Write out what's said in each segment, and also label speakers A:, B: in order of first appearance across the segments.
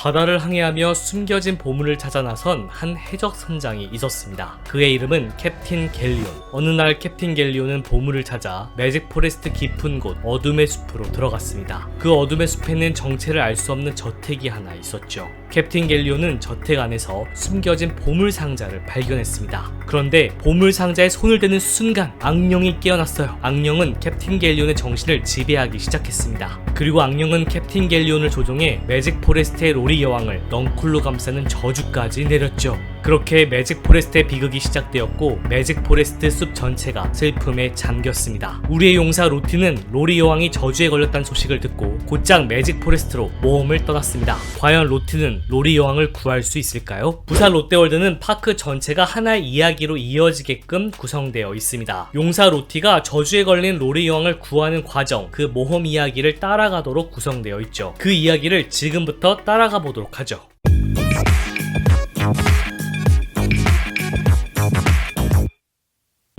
A: 바다를 항해하며 숨겨진 보물을 찾아 나선 한 해적 선장이 있었습니다. 그의 이름은 캡틴 갤리온. 어느 날 캡틴 갤리온은 보물을 찾아 매직 포레스트 깊은 곳 어둠의 숲으로 들어갔습니다. 그 어둠의 숲에는 정체를 알 수 없는 저택이 하나 있었죠. 캡틴 갤리온은 저택 안에서 숨겨진 보물 상자를 발견했습니다. 그런데 보물 상자에 손을 대는 순간 악령이 깨어났어요. 악령은 캡틴 갤리온의 정신을 지배하기 시작했습니다. 그리고 악령은 캡틴 갤리온을 조종해 매직 포레스트의 로리 여왕을 넝쿨로 감싸는 저주까지 내렸죠. 그렇게 매직 포레스트의 비극이 시작되었고 매직 포레스트 숲 전체가 슬픔에 잠겼습니다. 우리의 용사 로티는 로리 여왕이 저주에 걸렸다는 소식을 듣고 곧장 매직 포레스트로 모험을 떠났습니다. 과연 로티는 로리 여왕을 구할 수 있을까요? 부산 롯데월드는 파크 전체가 하나의 이야기로 이어지게끔 구성되어 있습니다. 용사 로티가 저주에 걸린 로리 여왕을 구하는 과정, 그 모험 이야기를 따라가도록 구성되어 있죠. 그 이야기를 지금부터 따라가 보도록 하죠.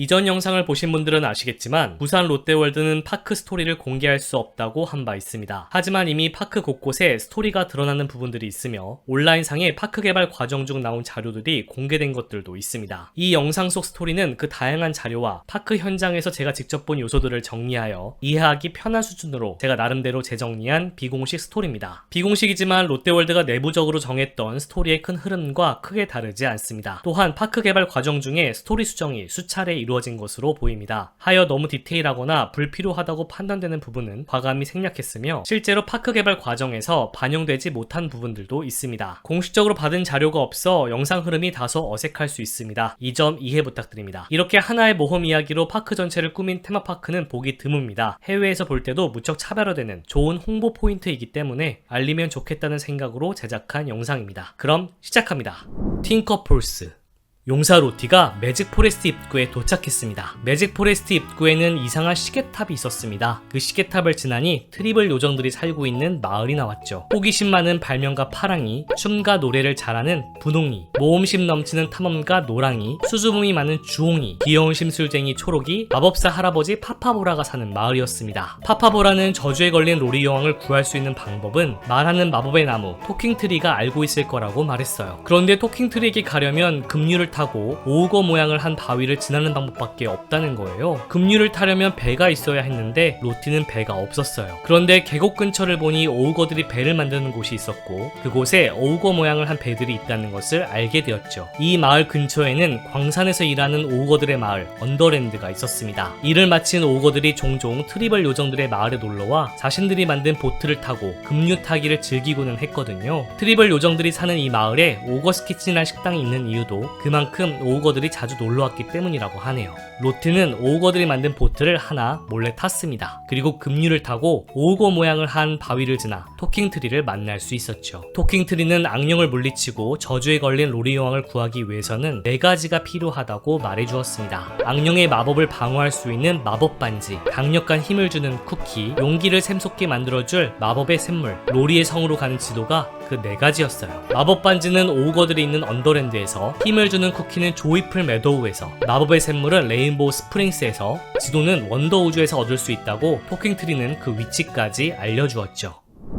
A: 이전 영상을 보신 분들은 아시겠지만 부산 롯데월드는 파크 스토리를 공개할 수 없다고 한 바 있습니다. 하지만 이미 파크 곳곳에 스토리가 드러나는 부분들이 있으며 온라인상에 파크 개발 과정 중 나온 자료들이 공개된 것들도 있습니다. 이 영상 속 스토리는 그 다양한 자료와 파크 현장에서 제가 직접 본 요소들을 정리하여 이해하기 편한 수준으로 제가 나름대로 재정리한 비공식 스토리입니다. 비공식이지만 롯데월드가 내부적으로 정했던 스토리의 큰 흐름과 크게 다르지 않습니다. 또한 파크 개발 과정 중에 스토리 수정이 수차례 이루 어진 것으로 보입니다. 하여 너무 디테일하거나 불필요하다고 판단되는 부분은 과감히 생략했으며 실제로 파크 개발 과정에서 반영되지 못한 부분들도 있습니다. 공식적으로 받은 자료가 없어 영상 흐름이 다소 어색할 수 있습니다. 이 점 이해 부탁드립니다. 이렇게 하나의 모험 이야기로 파크 전체를 꾸민 테마파크는 보기 드뭅니다. 해외에서 볼 때도 무척 차별화되는 좋은 홍보 포인트이기 때문에 알리면 좋겠다는 생각으로 제작한 영상입니다. 그럼 시작합니다. 팅커폴스 용사 로티가 매직 포레스트 입구에 도착했습니다. 매직 포레스트 입구에는 이상한 시계탑이 있었습니다. 그 시계탑을 지나니 트리블 요정들이 살고 있는 마을이 나왔죠. 호기심 많은 발명가 파랑이, 춤과 노래를 잘하는 분홍이, 모험심 넘치는 탐험가 노랑이, 수줍음이 많은 주홍이, 귀여운 심술쟁이 초록이, 마법사 할아버지 파파보라가 사는 마을이었습니다. 파파보라는 저주에 걸린 로리 여왕을 구할 수 있는 방법은 말하는 마법의 나무 토킹트리가 알고 있을 거라고 말했어요. 그런데 토킹트리에게 가려면 급류를 타고 오우거 모양을 한 바위를 지나는 방법밖에 없다는 거예요. 급류를 타려면 배가 있어야 했는데 로티는 배가 없었어요. 그런데 계곡 근처를 보니 오우거들이 배를 만드는 곳이 있었고 그곳에 오우거 모양을 한 배들이 있다는 것을 알게 되었죠. 이 마을 근처에는 광산에서 일하는 오우거들의 마을 언더랜드가 있었습니다. 일을 마친 오우거들이 종종 트리벌 요정들의 마을에 놀러와 자신들이 만든 보트를 타고 급류 타기를 즐기고는 했거든요. 트리벌 요정들이 사는 이 마을에 오거스 키친이라는 식당이 있는 이유도 그만 큼 오우거들이 자주 놀러 왔기 때문이라고 하네요. 로트는 오우거들이 만든 보트를 하나 몰래 탔습니다. 그리고 급류를 타고 오우거 모양을 한 바위를 지나 토킹트리를 만날 수 있었죠. 토킹트리는 악령을 물리치고 저주에 걸린 로리 여왕을 구하기 위해서는 네 가지가 필요하다고 말해주었습니다. 악령의 마법을 방어할 수 있는 마법 반지, 강력한 힘을 주는 쿠키, 용기를 샘솟게 만들어줄 마법의 샘물, 로리의 성으로 가는 지도가 그 네 가지였어요. 마법 반지는 오우거들이 있는 언더랜드에서, 힘을 주는 쿠키는 조이풀 메도우에서, 마법의 샘물은 레인보우 스프링스에서, 지도는 원더 우주에서 얻을 수 있다고 토킹트리는 그 위치까지 알려주었죠.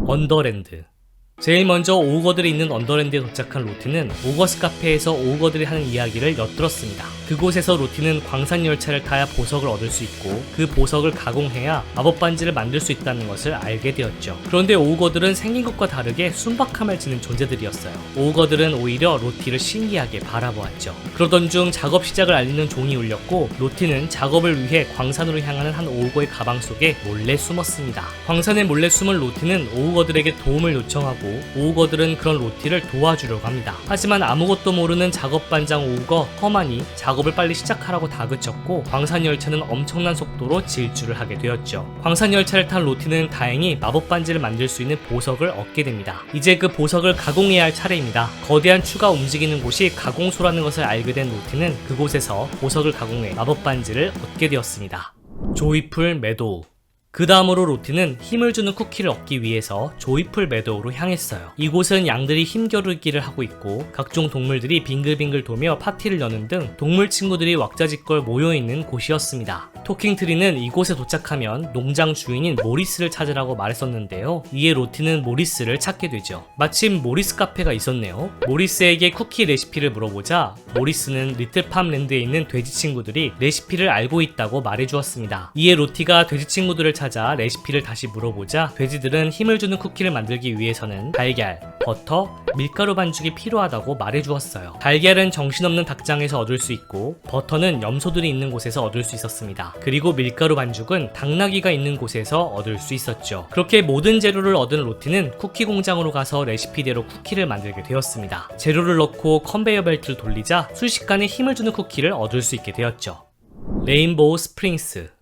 A: 언더랜드 제일 먼저 오우거들이 있는 언더랜드에 도착한 로티는 오거스 카페에서 오우거들이 하는 이야기를 엿들었습니다. 그곳에서 로티는 광산 열차를 타야 보석을 얻을 수 있고 그 보석을 가공해야 마법 반지를 만들 수 있다는 것을 알게 되었죠. 그런데 오우거들은 생긴 것과 다르게 순박함을 지닌 존재들이었어요. 오우거들은 오히려 로티를 신기하게 바라보았죠. 그러던 중 작업 시작을 알리는 종이 울렸고 로티는 작업을 위해 광산으로 향하는 한 오우거의 가방 속에 몰래 숨었습니다. 광산에 몰래 숨은 로티는 오우거들에게 도움을 요청하고 오우거들은 그런 로티를 도와주려고 합니다. 하지만 아무것도 모르는 작업 반장 오우거 허만이 작업을 빨리 시작하라고 다그쳤고 광산 열차는 엄청난 속도로 질주를 하게 되었죠. 광산 열차를 탄 로티는 다행히 마법 반지를 만들 수 있는 보석을 얻게 됩니다. 이제 그 보석을 가공해야 할 차례입니다. 거대한 추가 움직이는 곳이 가공소라는 것을 알게 된 로티는 그곳에서 보석을 가공해 마법 반지를 얻게 되었습니다. 조이풀 메도우 그 다음으로 로티는 힘을 주는 쿠키를 얻기 위해서 조이풀 매도우로 향했어요. 이곳은 양들이 힘겨루기를 하고 있고 각종 동물들이 빙글빙글 도며 파티를 여는 등 동물 친구들이 왁자지껄 모여있는 곳이었습니다. 토킹트리는 이곳에 도착하면 농장 주인인 모리스를 찾으라고 말했었는데요. 이에 로티는 모리스를 찾게 되죠. 마침 모리스 카페가 있었네요. 모리스에게 쿠키 레시피를 물어보자 모리스는 리틀팜랜드에 있는 돼지 친구들이 레시피를 알고 있다고 말해주었습니다. 이에 로티가 돼지 친구들을 찾아 레시피를 다시 물어보자 돼지들은 힘을 주는 쿠키를 만들기 위해서는 달걀, 버터, 밀가루 반죽이 필요하다고 말해주었어요. 달걀은 정신없는 닭장에서 얻을 수 있고 버터는 염소들이 있는 곳에서 얻을 수 있었습니다. 그리고 밀가루 반죽은 당나귀가 있는 곳에서 얻을 수 있었죠. 그렇게 모든 재료를 얻은 로티는 쿠키 공장으로 가서 레시피대로 쿠키를 만들게 되었습니다. 재료를 넣고 컨베이어 벨트를 돌리자 순식간에 힘을 주는 쿠키를 얻을 수 있게 되었죠. 레인보우 스프링스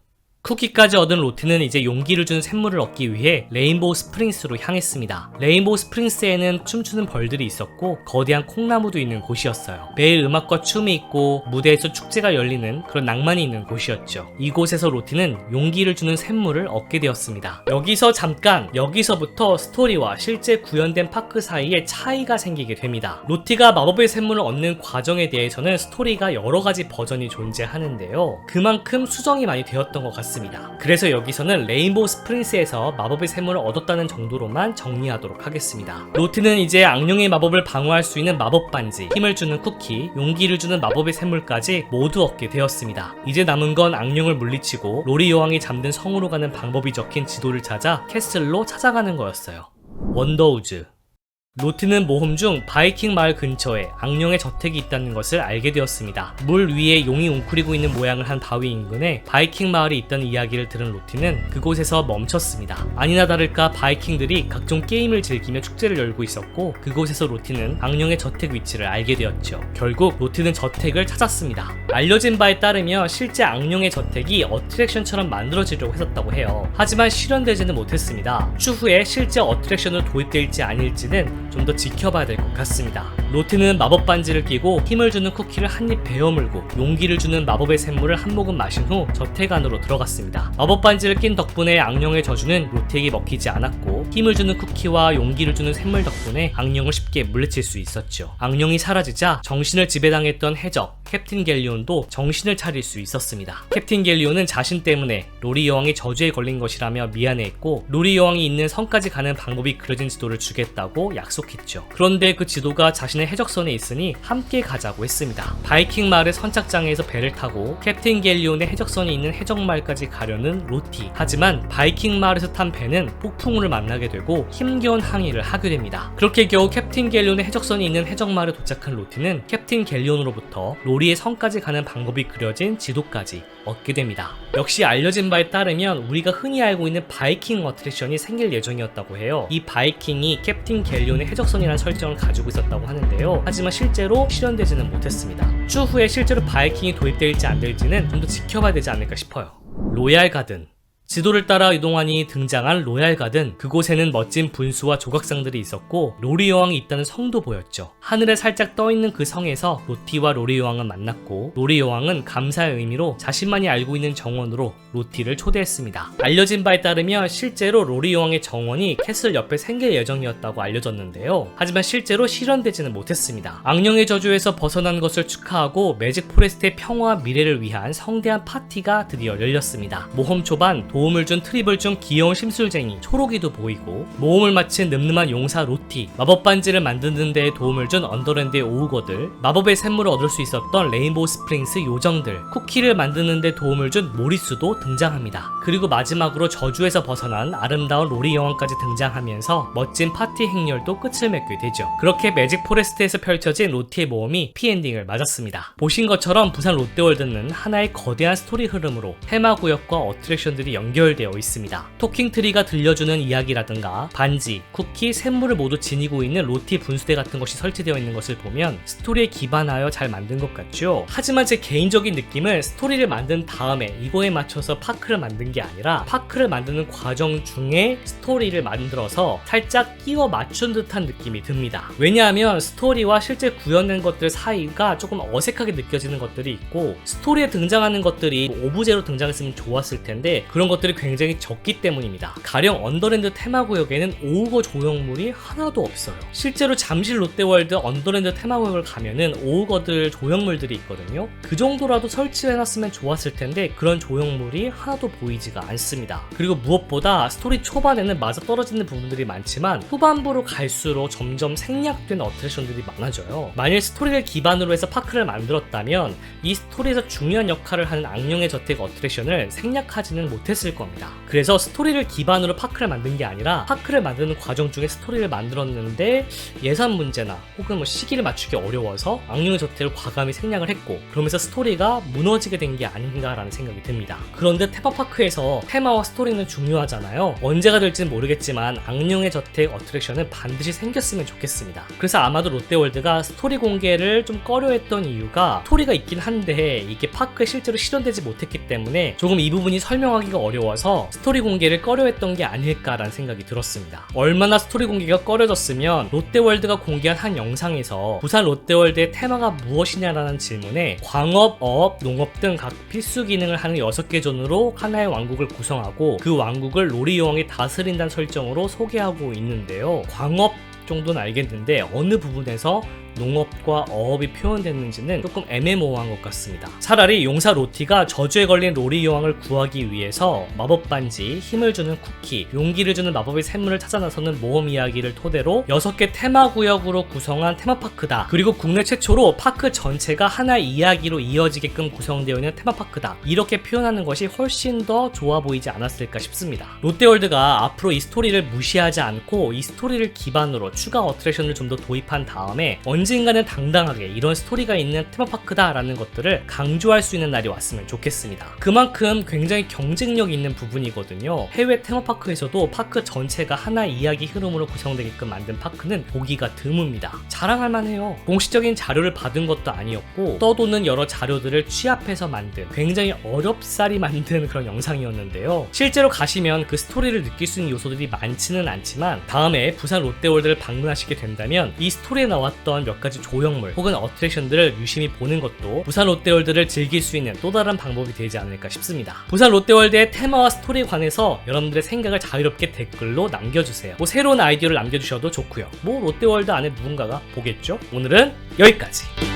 A: 쿠키까지 얻은 로티는 이제 용기를 주는 샘물을 얻기 위해 레인보우 스프링스로 향했습니다. 레인보우 스프링스에는 춤추는 벌들이 있었고 거대한 콩나무도 있는 곳이었어요. 매일 음악과 춤이 있고 무대에서 축제가 열리는 그런 낭만이 있는 곳이었죠. 이곳에서 로티는 용기를 주는 샘물을 얻게 되었습니다. 여기서 잠깐 여기서부터 스토리와 실제 구현된 파크 사이에 차이가 생기게 됩니다. 로티가 마법의 샘물을 얻는 과정에 대해서는 스토리가 여러 가지 버전이 존재하는데요. 그만큼 수정이 많이 되었던 것 같습니다. 그래서 여기서는 레인보우 스프링스에서 마법의 샘물을 얻었다는 정도로만 정리하도록 하겠습니다. 로티는 이제 악령의 마법을 방어할 수 있는 마법 반지, 힘을 주는 쿠키, 용기를 주는 마법의 샘물까지 모두 얻게 되었습니다. 이제 남은 건 악령을 물리치고 로리 여왕이 잠든 성으로 가는 방법이 적힌 지도를 찾아 캐슬로 찾아가는 거였어요. 원더우즈 로티는 모험 중 바이킹 마을 근처에 악령의 저택이 있다는 것을 알게 되었습니다. 물 위에 용이 웅크리고 있는 모양을 한 바위 인근에 바이킹 마을이 있다는 이야기를 들은 로티는 그곳에서 멈췄습니다. 아니나 다를까 바이킹들이 각종 게임을 즐기며 축제를 열고 있었고 그곳에서 로티는 악령의 저택 위치를 알게 되었죠. 결국 로티는 저택을 찾았습니다. 알려진 바에 따르면 실제 악령의 저택이 어트랙션처럼 만들어지려고 했었다고 해요. 하지만 실현되지는 못했습니다. 추후에 실제 어트랙션으로 도입될지 아닐지는 좀 더 지켜봐야 될 것 같습니다. 로티는 마법 반지를 끼고 힘을 주는 쿠키를 한입 베어물고 용기를 주는 마법의 샘물을 한 모금 마신 후 저택 안으로 들어갔습니다. 마법 반지를 낀 덕분에 악령의 저주는 로티에게 먹히지 않았고 힘을 주는 쿠키와 용기를 주는 샘물 덕분에 악령을 쉽게 물리칠 수 있었죠. 악령이 사라지자 정신을 지배당했던 해적 캡틴 갤리온도 정신을 차릴 수 있었습니다. 캡틴 갤리온은 자신 때문에 로리 여왕이 저주에 걸린 것이라며 미안해했고 로리 여왕이 있는 성까지 가는 방법이 그려진 지도를 주겠다고 약속했죠. 그런데 그 지도가 자신의 해적선에 있으니 함께 가자고 했습니다. 바이킹 마을의 선착장에서 배를 타고 캡틴 갤리온의 해적선이 있는 해적마을까지 가려는 로티. 하지만 바이킹 마을에서 탄 배는 폭풍우를 만나게 되고 힘겨운 항해를 하게 됩니다. 그렇게 겨우 캡틴 갤리온의 해적선이 있는 해적마을에 도착한 로티는 캡틴 갤리온으로부터 로리의 성까지 가는 방법이 그려진 지도까지 얻게 됩니다. 역시 알려진 바에 따르면 우리가 흔히 알고 있는 바이킹 어트랙션이 생길 예정이었다고 해요. 이 바이킹이 캡틴 갤리온의 해적선이라는 설정을 가지고 있었다고 하는데 요. 하지만 실제로 실현되지는 못했습니다. 추후에 실제로 바이킹이 도입될지 안 될지는 좀 더 지켜봐야 되지 않을까 싶어요. 로얄 가든 지도를 따라 이동하니 등장한 로얄 가든 그곳에는 멋진 분수와 조각상들이 있었고 로리 여왕이 있다는 성도 보였죠. 하늘에 살짝 떠 있는 그 성에서 로티와 로리 여왕은 만났고 로리 여왕은 감사의 의미로 자신만이 알고 있는 정원으로 로티를 초대했습니다. 알려진 바에 따르면 실제로 로리 여왕의 정원이 캐슬 옆에 생길 예정이었다고 알려졌는데요. 하지만 실제로 실현되지는 못했습니다. 악령의 저주에서 벗어난 것을 축하하고 매직 포레스트의 평화와 미래를 위한 성대한 파티가 드디어 열렸습니다. 모험 초반 도 움을 준 트리블 중 귀여운 심술쟁이 초록이도 보이고 모험을 마친 늠름한 용사 로티 마법 반지를 만드는 데 도움을 준 언더랜드의 오우거들 마법의 샘물을 얻을 수 있었던 레인보우 스프링스 요정들 쿠키를 만드는 데 도움을 준 모리스도 등장합니다. 그리고 마지막으로 저주에서 벗어난 아름다운 로리 여왕까지 등장하면서 멋진 파티 행렬도 끝을 맺게 되죠. 그렇게 매직 포레스트에서 펼쳐진 로티의 모험이 피엔딩을 맞았습니다. 보신 것처럼 부산 롯데월드는 하나의 거대한 스토리 흐름으로 테마 구역과 어트랙션들이 연결되어 있습니다. 토킹 트리가 들려주는 이야기라든가 반지, 쿠키, 샘물을 모두 지니고 있는 로티 분수대 같은 것이 설치되어 있는 것을 보면 스토리에 기반하여 잘 만든 것 같죠. 하지만 제 개인적인 느낌은 스토리를 만든 다음에 이거에 맞춰서 파크를 만든 게 아니라 파크를 만드는 과정 중에 스토리를 만들어서 살짝 끼워 맞춘 듯한 느낌이 듭니다. 왜냐하면 스토리와 실제 구현된 것들 사이가 조금 어색하게 느껴지는 것들이 있고 스토리에 등장하는 것들이 오브제로 등장했으면 좋았을 텐데 그런 것들이 굉장히 적기 때문입니다. 가령 언더랜드 테마구역에는 오우거 조형물이 하나도 없어요. 실제로 잠실 롯데월드 언더랜드 테마구역을 가면은 오우거들 조형물들이 있거든요. 그 정도라도 설치해놨으면 좋았을 텐데 그런 조형물이 하나도 보이지가 않습니다. 그리고 무엇보다 스토리 초반에는 맞아 떨어지는 부분들이 많지만 후반부로 갈수록 점점 생략된 어트랙션들이 많아져요. 만일 스토리를 기반으로 해서 파크를 만들었다면 이 스토리에서 중요한 역할을 하는 악령의 저택 어트랙션을 생략하지는 못했을 겁니다. 그래서 스토리를 기반으로 파크를 만든 게 아니라 파크를 만드는 과정 중에 스토리를 만들었는데 예산 문제나 혹은 뭐 시기를 맞추기 어려워서 악령의 저택을 과감히 생략을 했고 그러면서 스토리가 무너지게 된 게 아닌가라는 생각이 듭니다. 그런데 테마파크에서 테마와 스토리는 중요하잖아요. 언제가 될지는 모르겠지만 악령의 저택 어트랙션은 반드시 생겼으면 좋겠습니다. 그래서 아마도 롯데월드가 스토리 공개를 좀 꺼려했던 이유가 스토리가 있긴 한데 이게 파크에 실제로 실현되지 못했기 때문에 조금 이 부분이 설명하기가 어려워 서 스토리 공개를 꺼려했던 게 아닐까라는 생각이 들었습니다. 얼마나 스토리 공개가 꺼려졌으면 롯데월드가 공개한 한 영상에서 부산 롯데월드의 테마가 무엇이냐라는 질문에 광업, 어업, 농업 등 각 필수 기능을 하는 6개 존으로 하나의 왕국을 구성하고 그 왕국을 로리 여왕이 다스린다는 설정으로 소개하고 있는데요. 광업 정도는 알겠는데 어느 부분에서 농업과 어업이 표현됐는지는 조금 애매모호한 것 같습니다. 차라리 용사 로티가 저주에 걸린 로리 여왕을 구하기 위해서 마법 반지, 힘을 주는 쿠키, 용기를 주는 마법의 샘물을 찾아 나서는 모험 이야기를 토대로 6개 테마 구역으로 구성한 테마파크다. 그리고 국내 최초로 파크 전체가 하나의 이야기로 이어지게끔 구성되어 있는 테마파크다. 이렇게 표현하는 것이 훨씬 더 좋아 보이지 않았을까 싶습니다. 롯데월드가 앞으로 이 스토리를 무시하지 않고 이 스토리를 기반으로 추가 어트랙션을 좀 더 도입한 다음에 언젠가는 당당하게 이런 스토리가 있는 테마파크다라는 것들을 강조할 수 있는 날이 왔으면 좋겠습니다. 그만큼 굉장히 경쟁력 있는 부분이거든요. 해외 테마파크에서도 파크 전체가 하나의 이야기 흐름으로 구성되게끔 만든 파크는 보기가 드뭅니다. 자랑할 만해요. 공식적인 자료를 받은 것도 아니었고 떠도는 여러 자료들을 취합해서 만든 굉장히 어렵사리 만든 그런 영상이었는데요. 실제로 가시면 그 스토리를 느낄 수 있는 요소들이 많지는 않지만 다음에 부산 롯데월드를 방문하시게 된다면 이 스토리에 나왔던 몇 가지 조형물 혹은 어트랙션들을 유심히 보는 것도 부산 롯데월드를 즐길 수 있는 또 다른 방법이 되지 않을까 싶습니다. 부산 롯데월드의 테마와 스토리에 관해서 여러분들의 생각을 자유롭게 댓글로 남겨주세요. 뭐 새로운 아이디어를 남겨주셔도 좋고요. 뭐 롯데월드 안에 누군가가 보겠죠? 오늘은 여기까지.